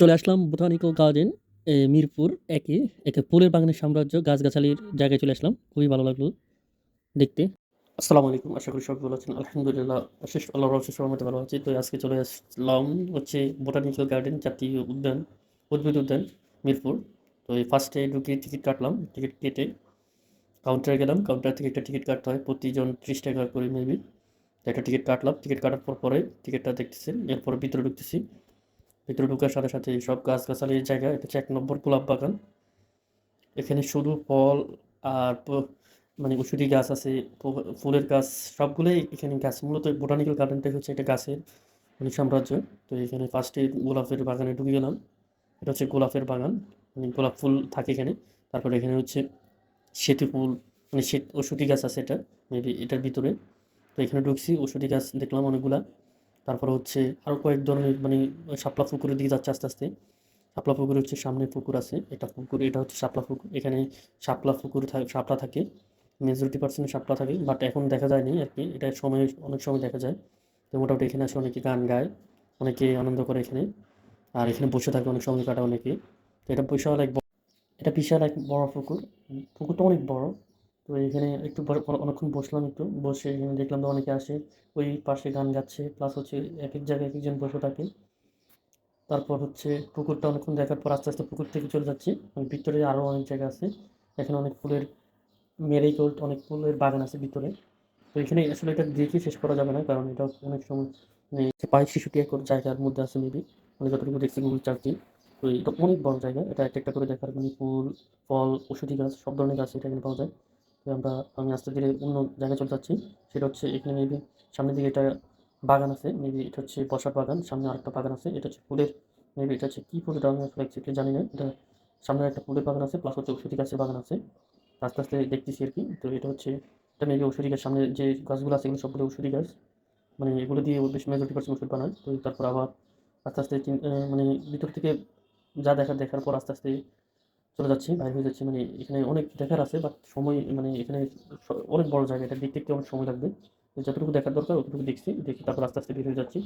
চলে আসলাম botanical garden Mirpur, একে একে ফুলের বাগানের সাম্রাজ্য, গাছগাছালির জায়গায় চলে আসলাম। খুবই ভালো লাগল দেখতে। আসসালামু আলাইকুম, আশা করি সবাই ভালো আছেন। আলহামদুলিল্লাহ, অশেষ, আল্লাহর অশেষ রহমতে ভালো আছি। তো আজকে চলে আসলাম হচ্ছে বোটানিক্যাল গার্ডেন জাতীয় উদ্যান, উদ্ভিদ উদ্যান, মিরপুর। তো এই ফার্স্টে ঢুকে টিকিট কাটলাম টিকিট কেটে কাউন্টারে গেলাম। কাউন্টার থেকে একটা টিকিট কাটতে হয়, প্রতিজন ত্রিশ টাকা করে মেবি একটা টিকিট কাটলাম টিকিট কাটার পর পরে টিকিটটা দেখতেছি, এরপর ভিতরে ঢুকতেছি। ভিতরে ঢোকার সাথে সাথে সব গাছগাছালির জায়গা এটা হচ্ছে এক নম্বর গোলাপ বাগান। এখানে শুধু ফল আর মানে ওষুধি গাছ আছে ফুলের গাছ, সবগুলোই এখানে গাছ। মূলত বোটানিক্যাল গার্ডেনটাই হচ্ছে একটা গাছের মানে সাম্রাজ্য। তো এখানে ফার্স্টে গোলাপের বাগানে ঢুকে গেলাম। এটা হচ্ছে গোলাপের বাগান মানে গোলাপ ফুল থাকে এখানে। তারপরে এখানে হচ্ছে সেতু ফুল মানে সে, ওষুধি গাছ আছে এটা মেবি এটার ভিতরে। তো এখানে ঢুকছি, ওষুধি গাছ দেখলাম অনেকগুলা। তারপর হচ্ছে আরও কয়েক ধরনের মানে শাপলা পুকুরের দিকে যাচ্ছে আস্তে আস্তে। শাপলা পুকুর হচ্ছে সামনে পুকুর আছে, এটা পুকুর এটা হচ্ছে শাপলা পুকুর এখানে শাপলা পুকুর থাকে শাপলা থাকে মেজরিটি পার্সেন্ট শাপলা থাকে বাট এখন দেখা যায়নি আর কি এটা সময়, অনেক সময় দেখা যায়। তো মোটামুটি এখানে আসে অনেকে গান গায়, অনেকে আনন্দ করে এখানে, আর এখানে বসে থাকে অনেক সময় কাটা অনেকে। তো এটা বিশাল এক এটা বিশাল এক বড় পুকুর, পুকুরটা অনেক বড় তো এখানে একটু অনেকক্ষণ বসলাম একটু। বসে এখানে দেখলাম অনেকে আসে, ওই পাশে গান গাচ্ছে প্লাস হচ্ছে এক এক জায়গায় এক একজন বসে থাকে তারপর হচ্ছে পুকুরটা অনেকক্ষণ দেখার পর আস্তে আস্তে পুকুর থেকে চলে যাচ্ছি। ভিতরে আরও অনেক জায়গা আছে। এখানে অনেক ফুলের মেরিগোল্ড, অনেক ফুলের বাগান আছে ভিতরে। তো এখানে আসলে এটা দেখে শেষ করা যাবে না, কারণ এটা অনেক সময় মানে প্রায় শিশুটি একর জায়গার মধ্যে আছে মেবি মানে যতটুকু দেখছি গুগল চারটি তো এটা অনেক বড় জায়গা। এটা একটা একটা করে দেখার মানে ফুল, ফল, ওষুধি গাছ, সব ধরনের গাছ এটা এখানে পাওয়া যায়। আমরা, আমি আস্তে ধীরে অন্য জায়গায় চলে যাচ্ছি। সেটা হচ্ছে এখানে মেবি সামনের দিকে এটা বাগান আছে। মেবি এটা হচ্ছে বসার বাগান। সামনে আরেকটা বাগান আছে। এটা হচ্ছে ফুলের মেবি এটা হচ্ছে কী ফুল এটা আমি জানি না। এটা সামনে একটা ফুলের বাগান আছে প্লাস হচ্ছে ওষুধি গাছের বাগান আছে। আস্তে আস্তে দেখতেছি আর কি। তো এটা হচ্ছে, এটা মেবি ওষুধি গাছ। সামনে যে গাছগুলো আছে এগুলো সবগুলো ওষুধি গাছ। মানে এগুলো দিয়ে বেশ মেজরিটি পার্সেন্ট ওষুধ বানায়। তো তারপর আবার আস্তে আস্তে মানে ভিতর থেকে যা দেখা দেখার পর আস্তে আস্তে চলে যাচ্ছি, বাইরে হয়ে যাচ্ছি মানে এখানে অনেক দেখার আছে বাট সময় মানে এখানে অনেক বড় জায়গা, এটা দেখতে দেখতে অনেক সময় লাগবে। যতটুকু দেখার দরকার, অতটুকু দেখছি, দেখি তারপর আস্তে আস্তে বের হয়ে যাচ্ছি।